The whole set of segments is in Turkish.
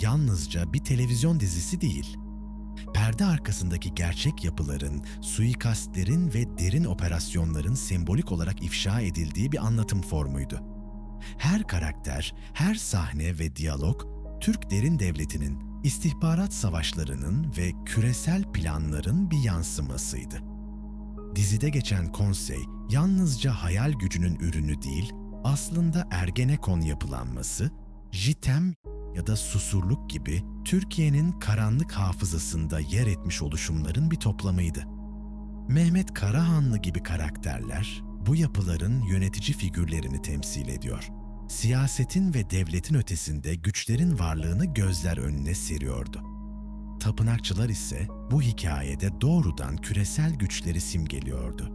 yalnızca bir televizyon dizisi değil. Perde arkasındaki gerçek yapıların, suikastlerin ve derin operasyonların sembolik olarak ifşa edildiği bir anlatım formuydu. Her karakter, her sahne ve diyalog, Türk derin devletinin, istihbarat savaşlarının ve küresel planların bir yansımasıydı. Dizide geçen konsey yalnızca hayal gücünün ürünü değil, aslında Ergenekon yapılanması, JITEM ya da Susurluk gibi Türkiye'nin karanlık hafızasında yer etmiş oluşumların bir toplamıydı. Mehmet Karahanlı gibi karakterler bu yapıların yönetici figürlerini temsil ediyor. Siyasetin ve devletin ötesinde güçlerin varlığını gözler önüne seriyordu. Tapınakçılar ise bu hikayede doğrudan küresel güçleri simgeliyordu.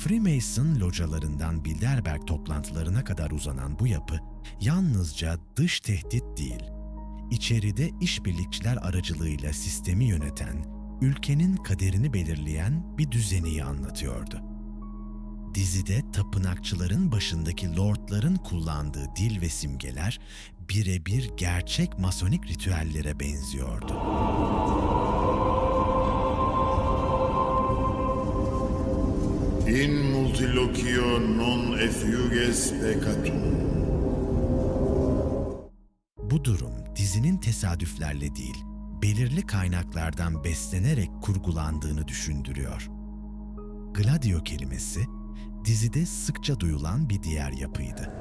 Freemason localarından Bilderberg toplantılarına kadar uzanan bu yapı yalnızca dış tehdit değil, içeride işbirlikçiler aracılığıyla sistemi yöneten, ülkenin kaderini belirleyen bir düzeniyi anlatıyordu. Dizide tapınakçıların başındaki lordların kullandığı dil ve simgeler birebir gerçek masonik ritüellere benziyordu. In multiloquio non effuges peccatum. Bu durum dizinin tesadüflerle değil, belirli kaynaklardan beslenerek kurgulandığını düşündürüyor. Gladio kelimesi dizide sıkça duyulan bir diğer yapıydı.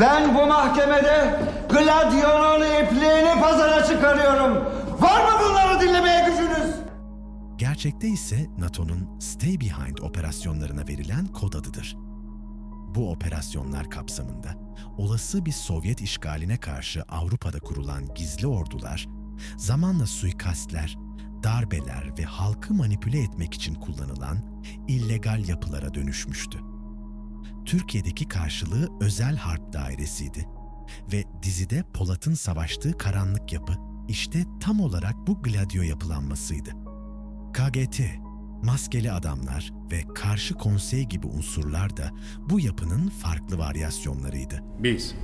Ben bu mahkemede Gladio'nun ipliğini pazara çıkarıyorum. Var mı bunları dinlemeye gücünüz? Gerçekte ise NATO'nun Stay Behind operasyonlarına verilen kod adıdır. Bu operasyonlar kapsamında olası bir Sovyet işgaline karşı Avrupa'da kurulan gizli ordular, zamanla suikastler, darbeler ve halkı manipüle etmek için kullanılan illegal yapılara dönüşmüştü. Türkiye'deki karşılığı özel harp dairesiydi ve dizide Polat'ın savaştığı karanlık yapı işte tam olarak bu gladio yapılanmasıydı. KGT, maskeli adamlar ve karşı konsey gibi unsurlar da bu yapının farklı varyasyonlarıydı. Biz.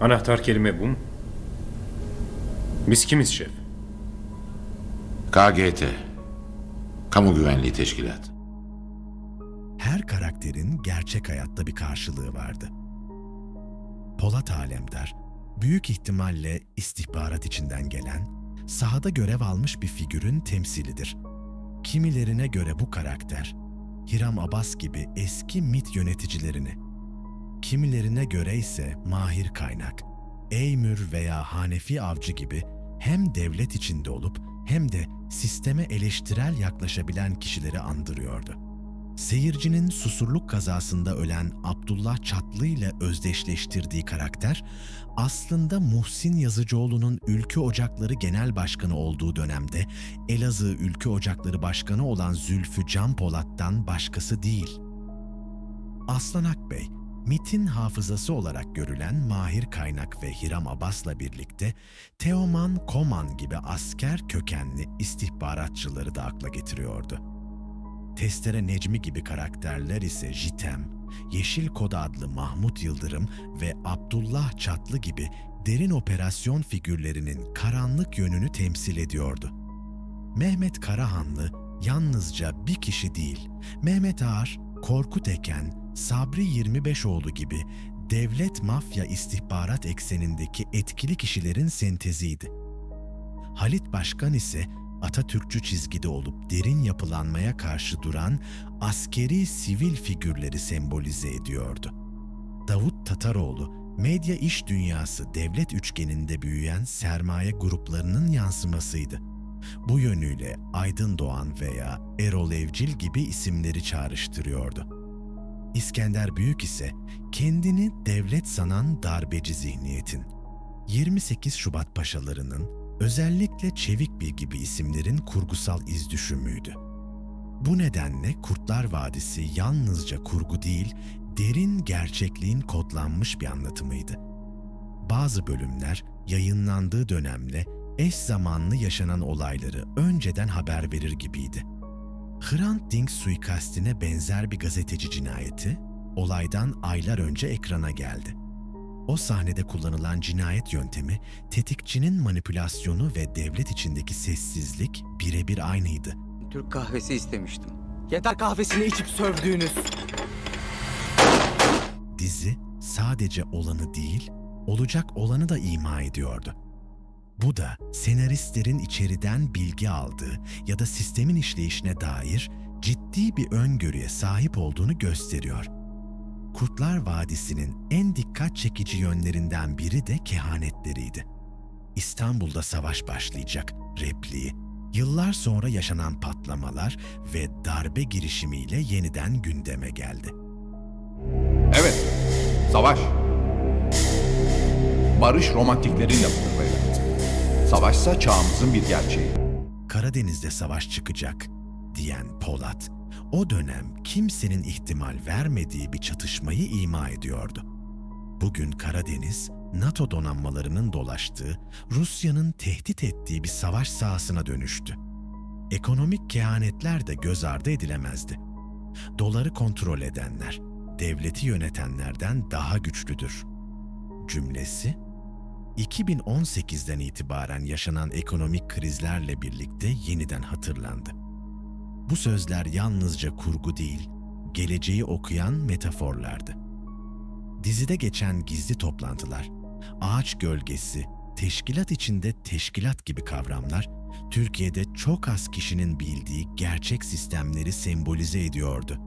Anahtar kelime bu mu? Biz kimiz şef? KGT Kamu Güvenliği Teşkilatı Her karakterin gerçek hayatta bir karşılığı vardı. Polat Alemdar, büyük ihtimalle istihbarat içinden gelen, sahada görev almış bir figürün temsilidir. Kimilerine göre bu karakter, Hiram Abbas gibi eski MIT yöneticilerini, kimilerine göre ise Mahir Kaynak, Eymür veya Hanefi Avcı gibi hem devlet içinde olup hem de sisteme eleştirel yaklaşabilen kişileri andırıyordu. Seyircinin susurluk kazasında ölen Abdullah Çatlı ile özdeşleştirdiği karakter, aslında Muhsin Yazıcıoğlu'nun Ülkü Ocakları Genel Başkanı olduğu dönemde Elazığ Ülkü Ocakları Başkanı olan Zülfü Can Polat'tan başkası değil. Aslan Akbey, MIT'in hafızası olarak görülen Mahir Kaynak ve Hiram Abbas'la birlikte Teoman Koman gibi asker kökenli istihbaratçıları da akla getiriyordu. Testere Necmi gibi karakterler ise Jitem, Yeşil Kod adlı Mahmut Yıldırım ve Abdullah Çatlı gibi derin operasyon figürlerinin karanlık yönünü temsil ediyordu. Mehmet Karahanlı yalnızca bir kişi değil, Mehmet Ağar, Korkut Eken, Sabri 25oğlu gibi devlet mafya istihbarat eksenindeki etkili kişilerin senteziydi. Halit Başkan ise Atatürkçü çizgide olup derin yapılanmaya karşı duran askeri sivil figürleri sembolize ediyordu. Davut Tataroğlu, medya iş dünyası devlet üçgeninde büyüyen sermaye gruplarının yansımasıydı. Bu yönüyle Aydın Doğan veya Erol Evcil gibi isimleri çağrıştırıyordu. İskender Büyük ise kendini devlet sanan darbeci zihniyetin, 28 Şubat paşalarının, özellikle Çevik gibi isimlerin kurgusal izdüşümüydü. Bu nedenle Kurtlar Vadisi yalnızca kurgu değil, derin gerçekliğin kodlanmış bir anlatımıydı. Bazı bölümler yayınlandığı dönemle eş zamanlı yaşanan olayları önceden haber verir gibiydi. Hrant Dink suikastine benzer bir gazeteci cinayeti olaydan aylar önce ekrana geldi. O sahnede kullanılan cinayet yöntemi, tetikçinin manipülasyonu ve devlet içindeki sessizlik birebir aynıydı. Türk kahvesi istemiştim. Yeter kahvesini içip sövdüğünüz. Dizi sadece olanı değil, olacak olanı da ima ediyordu. Bu da senaristlerin içeriden bilgi aldığı ya da sistemin işleyişine dair ciddi bir öngörüye sahip olduğunu gösteriyor. Kurtlar Vadisi'nin en dikkat çekici yönlerinden biri de kehanetleriydi. İstanbul'da savaş başlayacak repliği, yıllar sonra yaşanan patlamalar ve darbe girişimiyle yeniden gündeme geldi. Evet, savaş. Barış romantiklerin lafıdır beyler. Savaşsa çağımızın bir gerçeği. Karadeniz'de savaş çıkacak diyen Polat, o dönem kimsenin ihtimal vermediği bir çatışmayı ima ediyordu. Bugün Karadeniz, NATO donanmalarının dolaştığı, Rusya'nın tehdit ettiği bir savaş sahasına dönüştü. Ekonomik kehanetler de göz ardı edilemezdi. Doları kontrol edenler, devleti yönetenlerden daha güçlüdür. Cümlesi 2018'den itibaren yaşanan ekonomik krizlerle birlikte yeniden hatırlandı. Bu sözler yalnızca kurgu değil, geleceği okuyan metaforlardı. Dizide geçen gizli toplantılar, ağaç gölgesi, teşkilat içinde teşkilat gibi kavramlar, Türkiye'de çok az kişinin bildiği gerçek sistemleri sembolize ediyordu.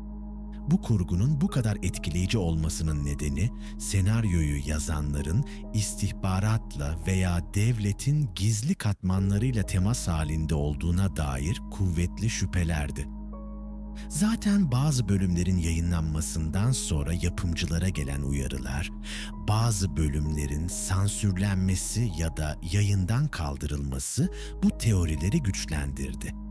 Bu kurgunun bu kadar etkileyici olmasının nedeni senaryoyu yazanların istihbaratla veya devletin gizli katmanlarıyla temas halinde olduğuna dair kuvvetli şüphelerdi. Zaten bazı bölümlerin yayınlanmasından sonra yapımcılara gelen uyarılar, bazı bölümlerin sansürlenmesi ya da yayından kaldırılması bu teorileri güçlendirdi.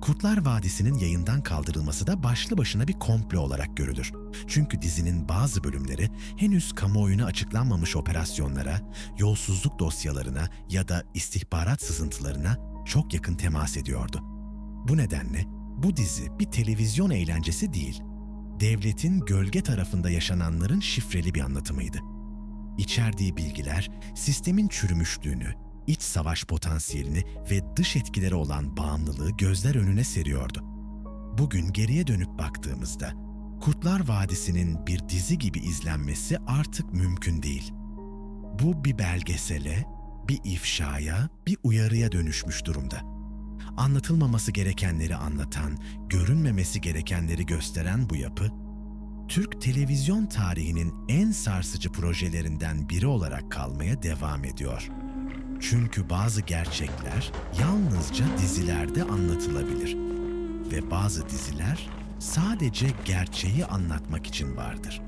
Kurtlar Vadisi'nin yayından kaldırılması da başlı başına bir komplo olarak görülür. Çünkü dizinin bazı bölümleri henüz kamuoyuna açıklanmamış operasyonlara, yolsuzluk dosyalarına ya da istihbarat sızıntılarına çok yakın temas ediyordu. Bu nedenle bu dizi bir televizyon eğlencesi değil, devletin gölge tarafında yaşananların şifreli bir anlatımıydı. İçerdiği bilgiler sistemin çürümüşlüğünü, iç savaş potansiyelini ve dış etkileri olan bağımlılığı gözler önüne seriyordu. Bugün geriye dönüp baktığımızda Kurtlar Vadisi'nin bir dizi gibi izlenmesi artık mümkün değil. Bu bir belgesele, bir ifşaya, bir uyarıya dönüşmüş durumda. Anlatılmaması gerekenleri anlatan, görünmemesi gerekenleri gösteren bu yapı, Türk televizyon tarihinin en sarsıcı projelerinden biri olarak kalmaya devam ediyor. Çünkü bazı gerçekler yalnızca dizilerde anlatılabilir ve bazı diziler sadece gerçeği anlatmak için vardır.